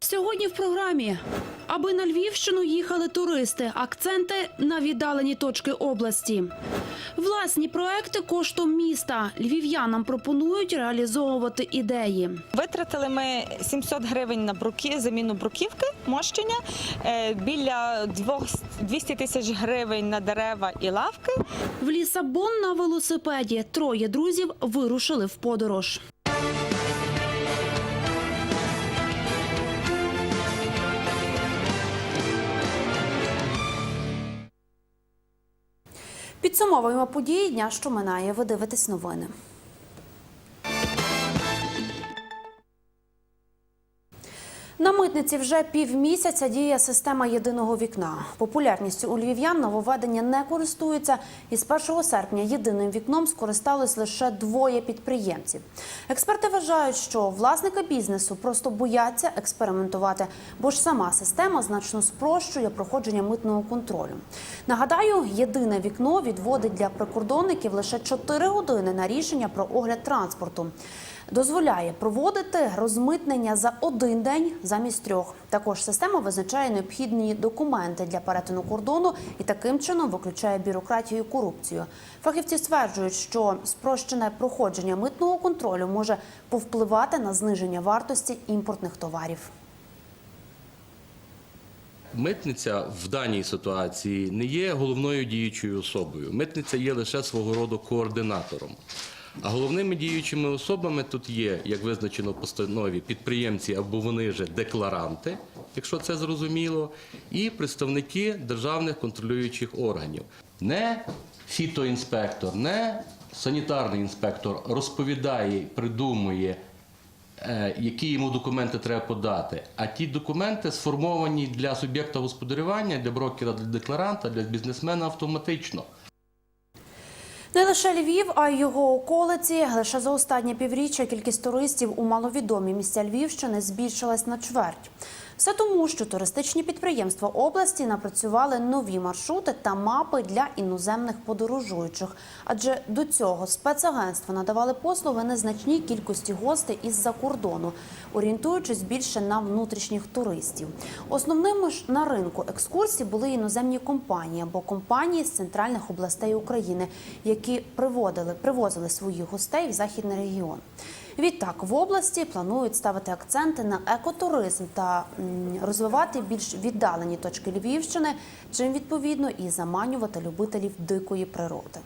Сьогодні в програмі. Аби на Львівщину їхали туристи, акценти на віддалені точки області. Власні проекти коштом міста. Львів'янам пропонують реалізовувати ідеї. Витратили ми 700 гривень на бруки, заміну бруківки, мощення, е, біля двох- 200 тисяч гривень на дерева і лавки. В Лісабон на велосипеді троє друзів вирушили в подорож. Підсумовуємо події дня, що минає. Ви дивитесь новини. На митниці вже півмісяця діє система єдиного вікна. Популярністю у львів'ян нововведення не користуються, і з 1 серпня єдиним вікном скористались лише двоє підприємців. Експерти вважають, що власники бізнесу просто бояться експериментувати, бо ж сама система значно спрощує проходження митного контролю. Нагадаю, єдине вікно відводить для прикордонників лише 4 години на рішення про огляд транспорту. Дозволяє проводити розмитнення за один день замість трьох. Також система визначає необхідні документи для перетину кордону і таким чином виключає бюрократію і корупцію. Фахівці стверджують, що спрощене проходження митного контролю може повпливати на зниження вартості імпортних товарів. Митниця в даній ситуації не є головною діючою особою. Митниця є лише свого роду координатором. А головними діючими особами тут є, як визначено в постанові, підприємці або вони же декларанти, якщо це зрозуміло, і представники державних контролюючих органів. Не фітоінспектор, не санітарний інспектор розповідає, придумує, е, які йому документи треба подати. А ті документи сформовані для суб'єкта господарювання, для брокера, для декларанта, для бізнесмена автоматично. Не лише Львів, а й його околиці. Лише за останнє півріччя кількість туристів у маловідомі місця Львівщини збільшилась на чверть. Все тому, що туристичні підприємства області напрацювали нові маршрути та мапи для іноземних подорожуючих. Адже до цього спецагентства надавали послуги незначній кількості гостей із-за кордону, орієнтуючись більше на внутрішніх туристів. Основними ж на ринку екскурсій були іноземні компанії або компанії з центральних областей України, які приводили привозили своїх гостей в західний регіон. Відтак в області планують ставити акценти на екотуризм та розвивати більш віддалені точки Львівщини, чим відповідно і заманювати любителів дикої природи.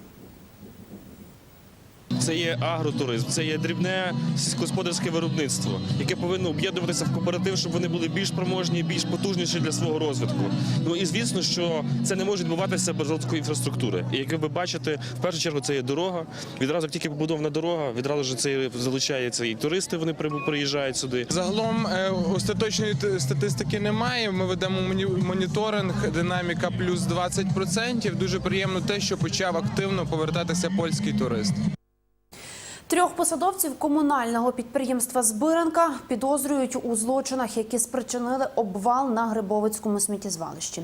Це є агротуризм, це є дрібне сільськогосподарське виробництво, яке повинно об'єднуватися в кооператив, щоб вони були більш проможні, більш потужніші для свого розвитку. Ну і звісно, що це не може відбуватися без розвитку інфраструктури. І як ви бачите, в першу чергу це є дорога. Відразу як тільки побудована дорога, відразу ж це залучається і туристи. Вони приїжджають сюди. Загалом е, остаточної статистики немає. Ми ведемо моні- моніторинг, динаміка плюс 20%. Дуже приємно те, що почав активно повертатися польський турист. Трьох посадовців комунального підприємства Збиранка підозрюють у злочинах, які спричинили обвал на Грибовицькому сміттєзвалищі.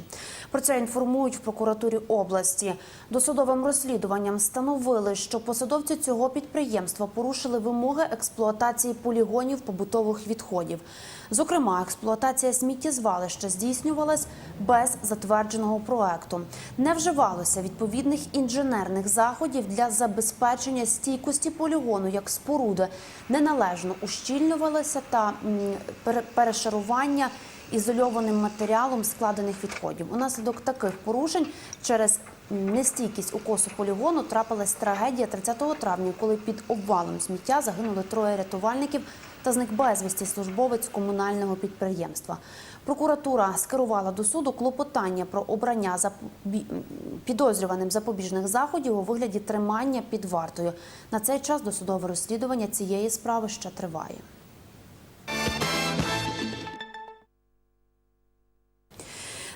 Про це інформують в прокуратурі області. Досудовим розслідуванням встановили, що посадовці цього підприємства порушили вимоги експлуатації полігонів побутових відходів. Зокрема, експлуатація сміттєзвалища здійснювалась без затвердженого проекту. Не вживалося відповідних інженерних заходів для забезпечення стійкості полігону як споруди, неналежно ущільнювалося та перешарування ізольованим матеріалом складених відходів. Унаслідок таких порушень через нестійкість укосу полігону трапилась трагедія 30 травня, коли під обвалом сміття загинули троє рятувальників та зник безвісті службовець комунального підприємства. Прокуратура скерувала до суду клопотання про обрання підозрюваним запобіжних заходів у вигляді тримання під вартою. На цей час досудове розслідування цієї справи ще триває.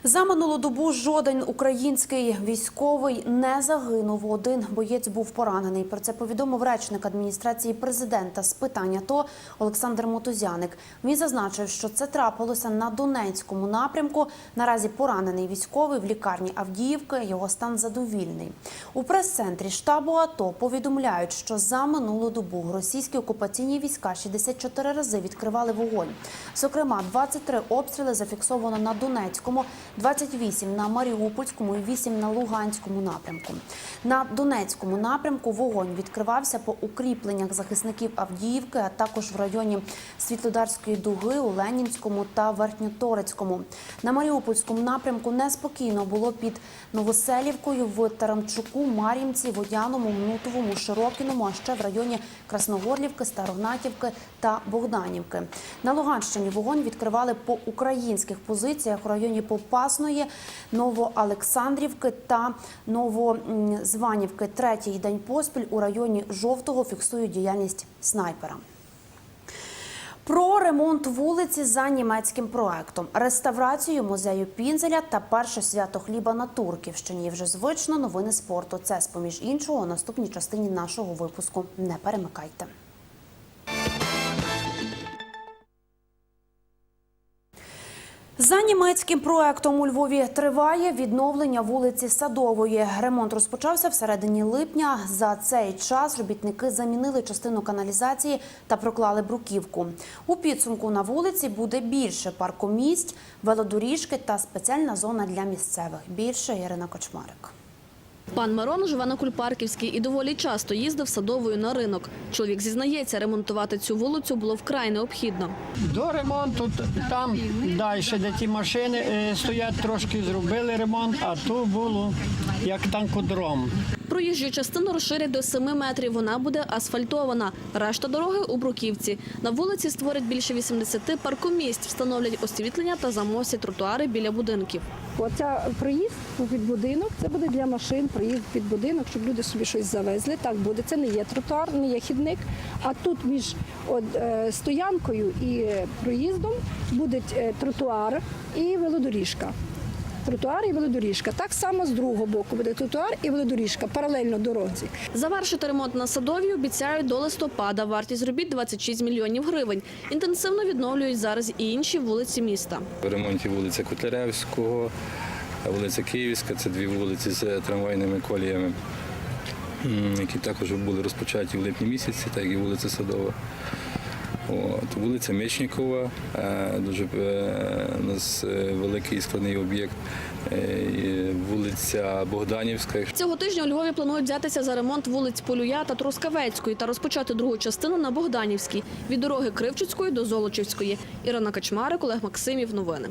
За минулу добу жоден український військовий не загинув. Один боєць був поранений. Про це повідомив речник адміністрації президента з питань АТО Олександр Мотузяник. Він зазначив, що це трапилося на Донецькому напрямку. Наразі поранений військовий в лікарні Авдіївки. Його стан задовільний. У прес-центрі штабу АТО повідомляють, що за минулу добу російські окупаційні війська 64 рази відкривали вогонь. Зокрема, 23 обстріли зафіксовано на Донецькому, 28 на Маріупольському і 8 на Луганському напрямку. На Донецькому напрямку вогонь відкривався по укріпленнях захисників Авдіївки, а також в районі Світлодарської дуги у Ленінському та Верхньоторецькому. На Маріупольському напрямку неспокійно було під Новоселівкою в Тарамчуку, Мар'їнці, Водяному, Мнутовому, Широкіному, а ще в районі Красногорлівки, Старогнатівки та Богданівки. На Луганщині вогонь відкривали по українських позиціях у районі Попасної, Новоолександрівки та Новозванівки. Третій день поспіль у районі Жовтого фіксують діяльність снайпера. Про ремонт вулиці за німецьким проектом, реставрацію музею Пінзеля та перше свято хліба на Турківщині. Вже звично новини спорту. Це з поміж іншого у наступній частині нашого випуску. Не перемикайте. За німецьким проектом у Львові триває відновлення вулиці Садової. Ремонт розпочався всередині липня. За цей час робітники замінили частину каналізації та проклали бруківку. У підсумку на вулиці буде більше паркомісць, велодоріжки та спеціальна зона для місцевих. Більше Ірина Кочмарик. Пан Мирон живе на Кульпарківській і доволі часто їздив садовою на ринок. Чоловік зізнається, ремонтувати цю вулицю було вкрай необхідно. До ремонту там далі, де ті машини е, стоять, трошки зробили ремонт, а тут було як танкодром. Проїжджу частину розширять до 7 метрів. Вона буде асфальтована. Решта дороги у Бруківці. На вулиці створять більше 80 паркомісць, встановлять освітлення та замостять тротуари біля будинків. Оця проїзд під будинок, це буде для машин, проїзд під будинок, щоб люди собі щось завезли. Так буде. Це не є тротуар, не є хідник. А тут між е, стоянкою і проїздом буде е, тротуар і велодоріжка. Тротуар і велодоріжка. Так само з другого боку буде тротуар і велодоріжка паралельно дорозі. Завершити ремонт на садовій обіцяють до листопада. Вартість робіт 26 мільйонів гривень. Інтенсивно відновлюють зараз і інші вулиці міста. В ремонті вулиця Котляревського, вулиця Київська це дві вулиці з трамвайними коліями, які також були розпочаті в липні місяці, так і вулиця Садова. От, вулиця Мечникова, е, дуже е, у нас е, великий складний об'єкт. Вулиця Богданівська. Цього тижня у Львові планують взятися за ремонт вулиць Полюя та Трускавецької та розпочати другу частину на Богданівській від дороги Кривчицької до Золочівської. Ірина Качмарик, Олег Максимів. Новини.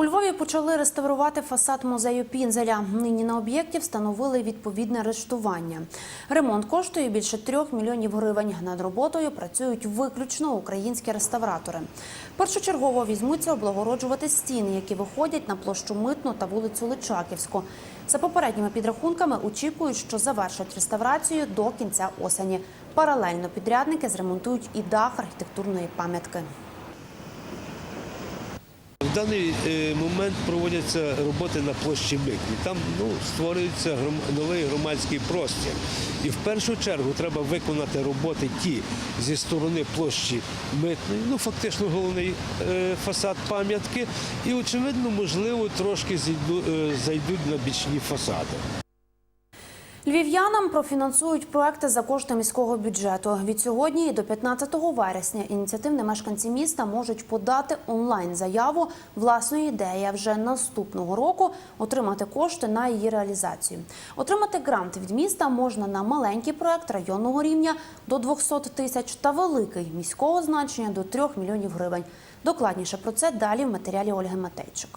У Львові почали реставрувати фасад музею Пінзеля. Нині на об'єкті встановили відповідне рештування. Ремонт коштує більше трьох мільйонів гривень. Над роботою працюють виключно українські реставратори. Першочергово візьмуться облагороджувати стіни, які виходять на площу Митну та вулицю Личаківську. За попередніми підрахунками очікують, що завершать реставрацію до кінця осені. Паралельно підрядники зремонтують і дах архітектурної пам'ятки. В даний е, момент проводяться роботи на площі Митні. Там ну, створюється новий громадський простір. І в першу чергу треба виконати роботи ті зі сторони площі Митної, ну фактично головний е, фасад пам'ятки. І, очевидно, можливо, трошки е, зайдуть на бічні фасади. Львів'янам профінансують проекти за кошти міського бюджету. Від сьогодні до 15 вересня ініціативні мешканці міста можуть подати онлайн заяву власної ідеї. Вже наступного року отримати кошти на її реалізацію. Отримати грант від міста можна на маленький проект районного рівня до 200 тисяч та великий міського значення до 3 мільйонів гривень. Докладніше про це далі в матеріалі Ольги Матейчик.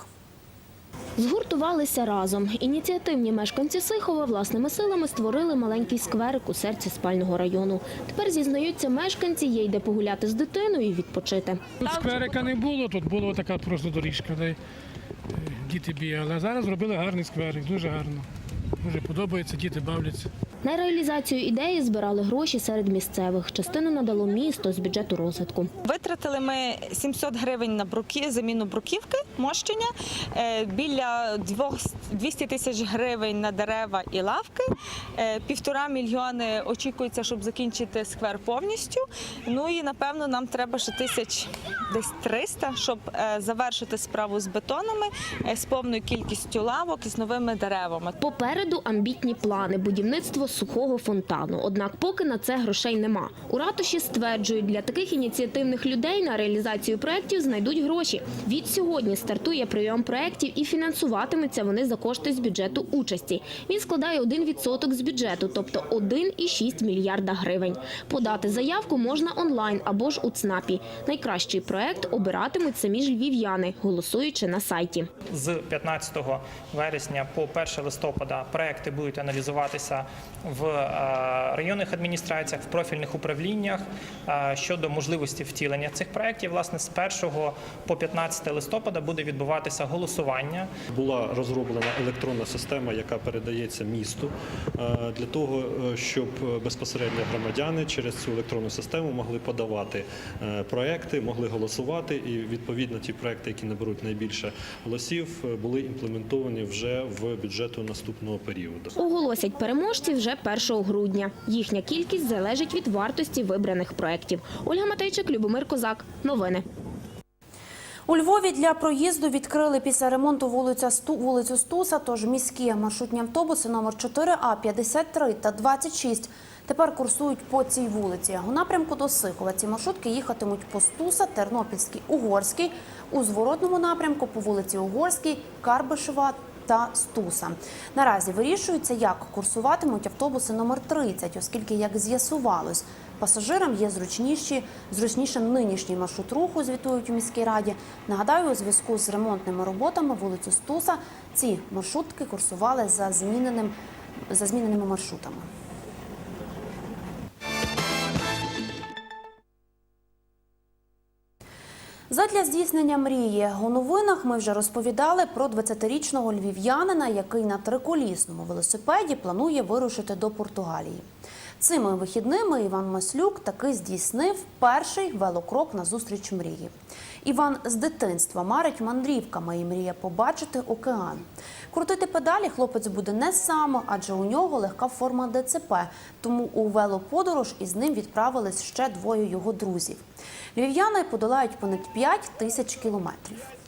Згуртувалися разом. Ініціативні мешканці Сихова власними силами створили маленький скверик у серці спального району. Тепер зізнаються мешканці, є йде погуляти з дитиною і відпочити. Тут скверика не було, тут була така просто доріжка, де е, діти бігали. А зараз зробили гарний скверик, дуже гарно. Дуже подобається, діти бавляться. На реалізацію ідеї збирали гроші серед місцевих. Частину надало місто з бюджету розвитку. Витратили ми 700 гривень на бруки, заміну бруківки, мощення, е, біля двох- 200 тисяч гривень на дерева і лавки, е, півтора мільйони очікується, щоб закінчити сквер повністю. Ну і напевно нам треба ще тисяч десь 300, щоб е, завершити справу з бетонами, з повною кількістю лавок і з новими деревами. Попереду амбітні плани будівництво сухого фонтану. Однак поки на це грошей нема. У ратуші стверджують, для таких ініціативних людей на реалізацію проєктів знайдуть гроші. Від сьогодні стартує прийом проєктів і фінансуватимуться вони за кошти з бюджету участі. Він складає 1% з бюджету, тобто 1,6 мільярда гривень. Подати заявку можна онлайн або ж у ЦНАПі. Найкращий проєкт обиратимуть самі ж львів'яни, голосуючи на сайті. з 15 вересня по 1 листопада проекти будуть аналізуватися в е, районних адміністраціях, в профільних управліннях е, щодо можливості втілення цих проєктів. Власне, з 1 по 15 листопада буде відбуватися голосування. Була розроблена електронна система, яка передається місту е, для того, щоб безпосередньо громадяни через цю електронну систему могли подавати проекти, могли голосувати, і відповідно ті проекти, які наберуть найбільше голосів, були імплементовані вже в бюджету наступного періоду. Оголосять переможців вже 1 грудня. Їхня кількість залежить від вартості вибраних проєктів. Ольга Матейчик, Любомир Козак. Новини. У Львові для проїзду відкрили після ремонту вулиця Сту, вулицю Стуса, тож міські маршрутні автобуси номер 4А, 53 та 26 тепер курсують по цій вулиці. У напрямку до Сихова ці маршрутки їхатимуть по Стуса, Тернопільський, Угорський, у зворотному напрямку по вулиці Угорській, Карбишева та Стуса. Наразі вирішується, як курсуватимуть автобуси номер 30, оскільки, як з'ясувалось, Пасажирам є зручніші, зручнішим нинішній маршрут руху, звітують у міській раді. Нагадаю, у зв'язку з ремонтними роботами вулицю Стуса ці маршрутки курсували за, зміненим, за зміненими маршрутами. Задля здійснення мрії у новинах ми вже розповідали про 20-річного львів'янина, який на триколісному велосипеді планує вирушити до Португалії. Цими вихідними Іван Маслюк таки здійснив перший велокрок на зустріч мрії. Іван з дитинства марить мандрівками і мріє побачити океан. Крутити педалі хлопець буде не сам, адже у нього легка форма ДЦП. Тому у велоподорож із ним відправились ще двоє його друзів. Львів'яни подолають понад 5 тисяч кілометрів.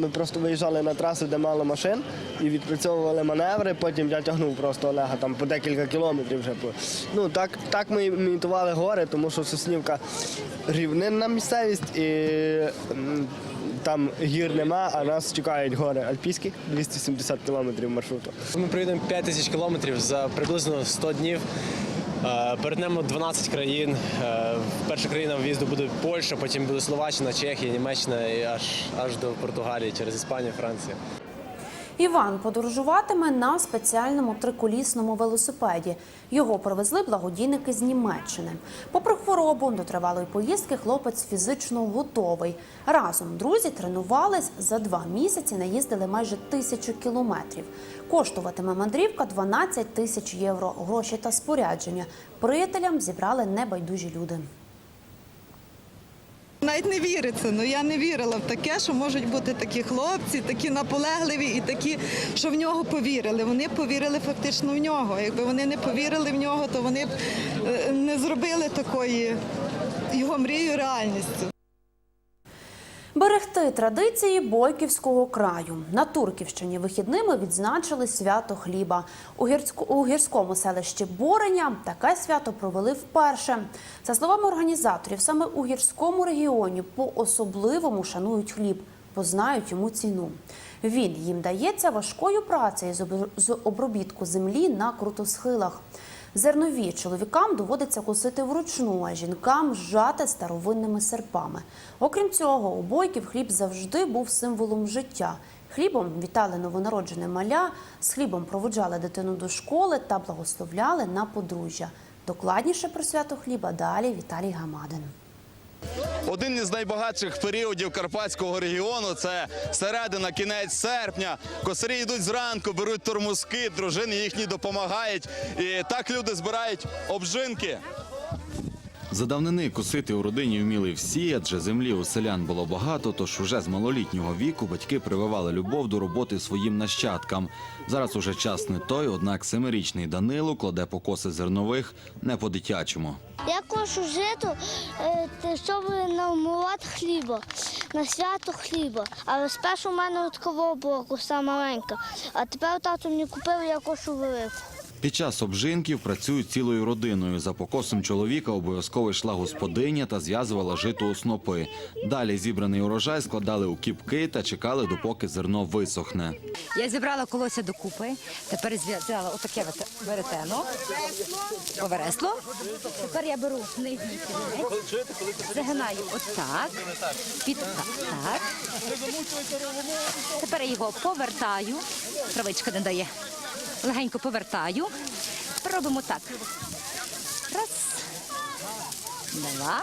Ми просто виїжджали на трасу, де мало машин, і відпрацьовували маневри. Потім я тягнув просто Олега там по декілька кілометрів вже. Ну так, так ми імітували гори, тому що Соснівка рівнинна місцевість і там гір нема, а нас чекають гори альпійські, 270 кілометрів маршруту. Ми проїдемо 5 тисяч кілометрів за приблизно 100 днів. Е, Перетнемо 12 країн. Е, Перша країна в'їзду буде Польща, потім буде Словаччина, Чехія, Німеччина і аж аж до Португалії через Іспанію, Францію. Іван подорожуватиме на спеціальному триколісному велосипеді. Його привезли благодійники з Німеччини. Попри хворобу до тривалої поїздки, хлопець фізично готовий. Разом друзі тренувались за два місяці, наїздили майже тисячу кілометрів. Коштуватиме мандрівка 12 тисяч євро. Гроші та спорядження приятелям зібрали небайдужі люди. Навіть не віриться. Ну я не вірила в таке, що можуть бути такі хлопці, такі наполегливі і такі, що в нього повірили. Вони повірили фактично в нього. Якби вони не повірили в нього, то вони б е, не зробили такої його мрію реальністю. Берегти традиції Бойківського краю. На Турківщині вихідними відзначили свято хліба. У, гірську, у гірському селищі Бореня таке свято провели вперше. За словами організаторів, саме у гірському регіоні по-особливому шанують хліб, бо знають йому ціну. Він їм дається важкою працею з обробітку землі на крутосхилах. Зернові чоловікам доводиться косити вручну, а жінкам жати старовинними серпами. Окрім цього, у бойків хліб завжди був символом життя. Хлібом вітали новонароджене маля, з хлібом проводжали дитину до школи та благословляли на подружжя. Докладніше про свято хліба далі Віталій Гамадин. Один із найбагатших періодів карпатського регіону. Це середина, кінець серпня. Косарі йдуть зранку, беруть тормозки, дружини їхні допомагають. І так люди збирають обжинки. За давнини косити у родині вміли всі, адже землі у селян було багато, тож уже з малолітнього віку батьки прививали любов до роботи своїм нащадкам. Зараз уже час не той, однак семирічний Данило кладе покоси зернових не по-дитячому. Я кошу жито, е, щоб намувати хліба, на свято хліба. Але спершу в мене такого була коса маленька. А тепер тато мені купив, я кошу велику. Під час обжинків працюють цілою родиною. За покосом чоловіка обов'язково йшла господиня та зв'язувала жито у снопи. Далі зібраний урожай складали у кіпки та чекали, допоки зерно висохне. Я зібрала колося докупи, тепер зв'язала отаке веретено, повересло. Тепер я беру нижній кінець, загинаю отак, під так. Тепер я його повертаю, травичка не дає. Легенько повертаю. Робимо так. Раз, два.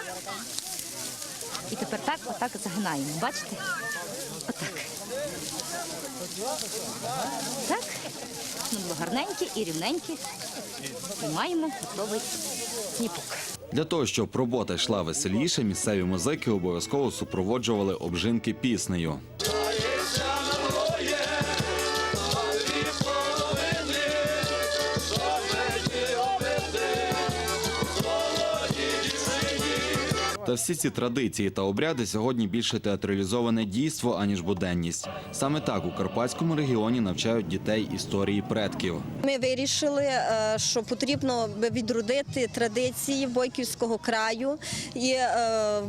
І тепер так, отак загинаємо. Бачите? Отак. Так. Ну, було гарненьке і рівненьке. І маємо готовий сніпок. Для того, щоб робота йшла веселіше, місцеві музики обов'язково супроводжували обжинки піснею. Та всі ці традиції та обряди сьогодні більше театралізоване дійство, аніж буденність. Саме так у карпатському регіоні навчають дітей історії предків. Ми вирішили, е, що потрібно відродити традиції Бойківського краю, і е,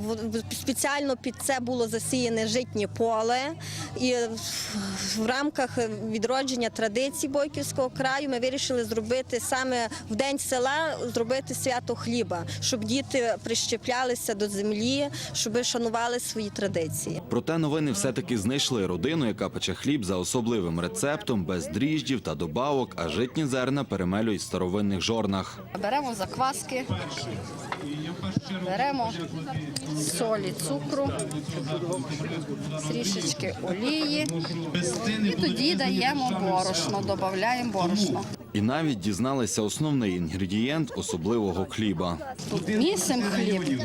спеціально під це було засіяне житнє поле. І в рамках відродження традицій Бойківського краю ми вирішили зробити саме в день села зробити свято хліба, щоб діти прищеплялися до землі, щоб шанували свої традиції. Проте новини все-таки знайшли родину, яка пече хліб за особливим рецептом, без дріждів та добавок, а житні зерна перемелюють в старовинних жорнах. Беремо закваски, беремо солі, цукру, трішечки олії і тоді даємо борошно, додаємо борошно. І навіть дізналися основний інгредієнт особливого хліба. Місим хліб.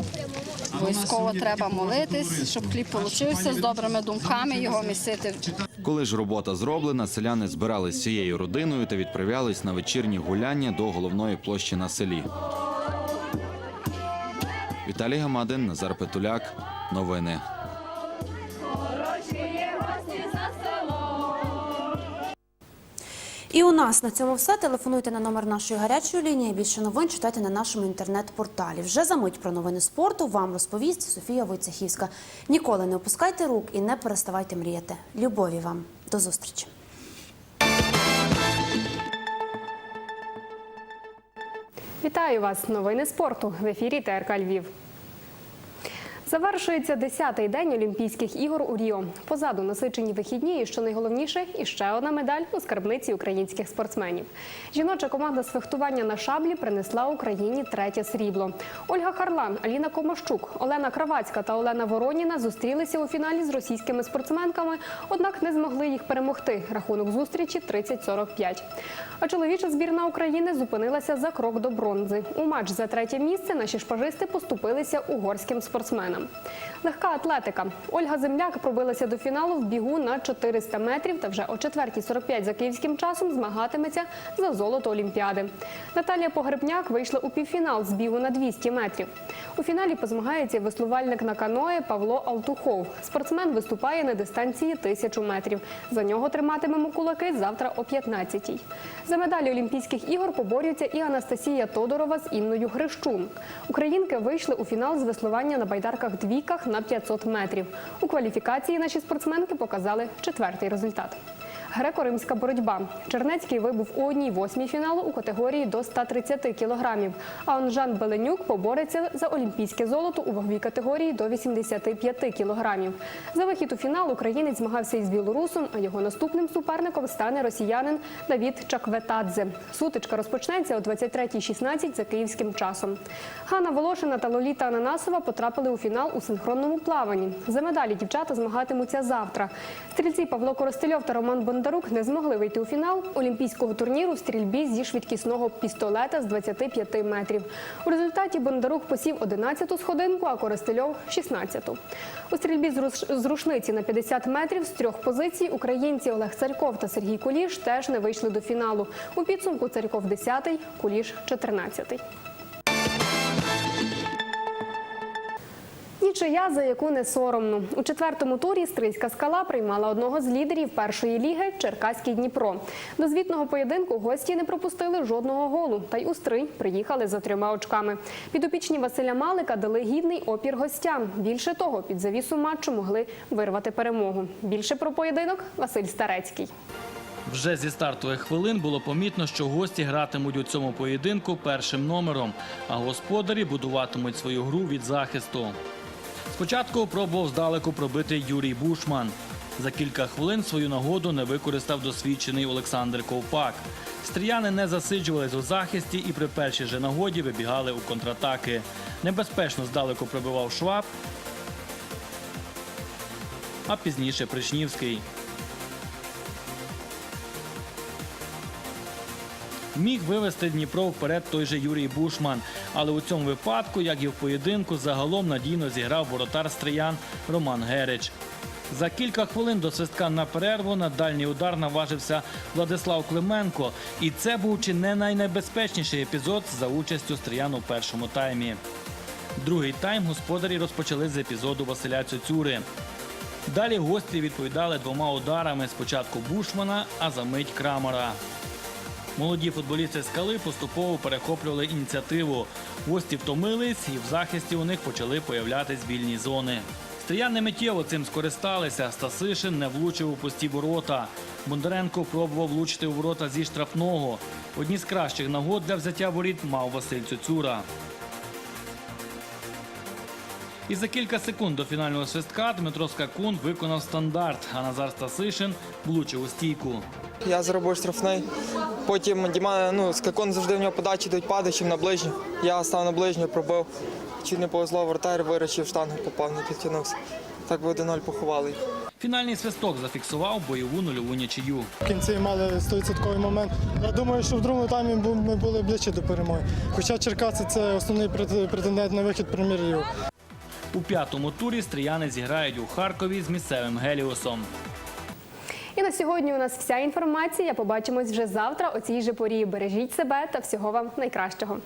Обов'язково треба молитись, щоб хліб получився з добрими думками, його місити. Коли ж робота зроблена, селяни збирались цією родиною та відправлялись на вечірні гуляння до головної площі на селі. Віталій Гамадин, Назар Петуляк. Новини. І у нас на цьому все. Телефонуйте на номер нашої гарячої лінії. Більше новин читайте на нашому інтернет-порталі. Вже за мить про новини спорту вам розповість Софія Войцехівська. Ніколи не опускайте рук і не переставайте мріяти. Любові вам. До зустрічі. Вітаю вас! Новини спорту в ефірі ТРК Львів. Завершується 10-й день Олімпійських ігор у Ріо. Позаду насичені вихідні, і що найголовніше, і ще одна медаль у скарбниці українських спортсменів. Жіноча команда з фехтування на шаблі принесла Україні третє срібло. Ольга Харлан, Аліна Комащук, Олена Кравацька та Олена Вороніна зустрілися у фіналі з російськими спортсменками, однак не змогли їх перемогти. Рахунок зустрічі 30-45. А чоловіча збірна України зупинилася за крок до бронзи. У матч за третє місце наші шпажисти поступилися угорським спортсменам. Легка атлетика. Ольга Земляк пробилася до фіналу в бігу на 400 метрів та вже о 4.45 за київським часом змагатиметься за золото Олімпіади. Наталія Погребняк вийшла у півфінал з бігу на 200 метрів. У фіналі позмагається веслувальник на каное Павло Алтухов. Спортсмен виступає на дистанції 1000 метрів. За нього триматимемо кулаки завтра о 15-й. За медалі Олімпійських ігор поборються і Анастасія Тодорова з Інною Грищун. Українки вийшли у фінал з веслування на байдарках двійках на 500 метрів. У кваліфікації наші спортсменки показали четвертий результат. Греко-римська боротьба. Чернецький вибув у одній восьмій фіналу у категорії до 130 кілограмів. А он Жан Беленюк побореться за олімпійське золото у ваговій категорії до 85 кілограмів. За вихід у фінал українець змагався із білорусом, а його наступним суперником стане росіянин Давід Чакветадзе. Сутичка розпочнеться о 23.16 за київським часом. Ганна Волошина та Лоліта Ананасова потрапили у фінал у синхронному плаванні. За медалі дівчата змагатимуться завтра. Стрільці Павло Коростельов та Роман Бондарук не змогли вийти у фінал олімпійського турніру в стрільбі зі швидкісного пістолета з 25 метрів. У результаті Бондарук посів 11-ту сходинку, а Коростельов – 16-ту. У стрільбі з рушниці на 50 метрів з трьох позицій українці Олег Царьков та Сергій Куліш теж не вийшли до фіналу. У підсумку Царьков 10-й, Куліш 14-й. Нічия, за яку не соромно. У четвертому турі Стрийська скала приймала одного з лідерів першої ліги Черкаський Дніпро. До звітного поєдинку гості не пропустили жодного голу. Та й у Стрий приїхали за трьома очками. Підопічні Василя Малика дали гідний опір гостям. Більше того, під завісу матчу могли вирвати перемогу. Більше про поєдинок Василь Старецький. Вже зі стартових хвилин було помітно, що гості гратимуть у цьому поєдинку першим номером, а господарі будуватимуть свою гру від захисту. Спочатку пробував здалеку пробити Юрій Бушман. За кілька хвилин свою нагоду не використав досвідчений Олександр Ковпак. Стріяни не засиджувались у захисті і при першій же нагоді вибігали у контратаки. Небезпечно здалеку пробивав Шваб, а пізніше Причнівський. Міг вивести Дніпро вперед той же Юрій Бушман, але у цьому випадку, як і в поєдинку, загалом надійно зіграв воротар стриян Роман Герич. За кілька хвилин до свистка на перерву на дальній удар наважився Владислав Клименко, і це був чи не найнебезпечніший епізод за участю стриян у першому таймі. Другий тайм господарі розпочали з епізоду Василя Цюцюри. Далі гості відповідали двома ударами спочатку Бушмана, а за мить Крамера. Молоді футболісти скали поступово перехоплювали ініціативу. Гості втомились, і в захисті у них почали появлятись вільні зони. Стріяни миттєво цим скористалися. Стасишин не влучив у пусті ворота. Бондаренко пробував влучити у ворота зі штрафного. Одні з кращих нагод для взяття воріт мав Василь Цюцюра. І за кілька секунд до фінального свистка Дмитро Скакун виконав стандарт, а Назар Стасишин влучив у стійку. Я зробив штрафний. Потім Діма, ну, скакон завжди в нього подачі йдуть падачем на ближню. Я став на ближню, пробив. Чуть не повезло, вратар виручив штангу, попав, не підтягнувся. Так би 1-0 поховали їх. Фінальний свисток зафіксував бойову нульову нічию. В кінці мали 100% момент. Я думаю, що в другому таймі ми були ближче до перемоги. Хоча Черкаси це основний претендент на вихід прем'єр-лігу. У п'ятому турі стріяни зіграють у Харкові з місцевим Геліосом. І на сьогодні у нас вся інформація. Побачимось вже завтра о цій же порі. Бережіть себе та всього вам найкращого.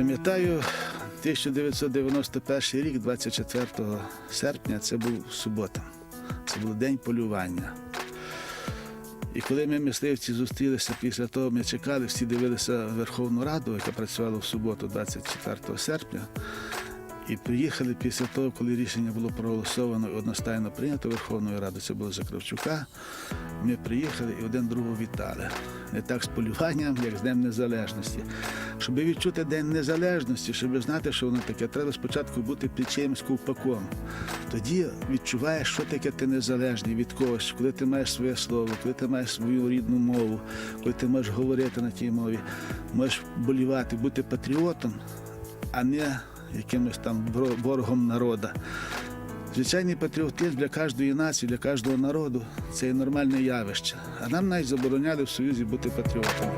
Пам'ятаю 1991 рік, 24 серпня, це був субота. Це був день полювання. І коли ми мисливці зустрілися після того, ми чекали, всі дивилися Верховну Раду, яка працювала в суботу, 24 серпня. І приїхали після того, коли рішення було проголосовано і одностайно прийнято Верховною Радою, це було за Кравчука. Ми приїхали і один другого вітали. Не так з полюванням, як з Днем Незалежності. Щоб відчути День Незалежності, щоб знати, що воно таке, треба спочатку бути під чиїмсь ковпаком. Тоді відчуваєш, що таке ти незалежний від когось, коли ти маєш своє слово, коли ти маєш свою рідну мову, коли ти можеш говорити на тій мові, можеш болівати, бути патріотом, а не якимось там ворогом народа. Звичайний патріотизм для кожної нації, для кожного народу це є нормальне явище. А нам навіть забороняли в Союзі бути патріотами.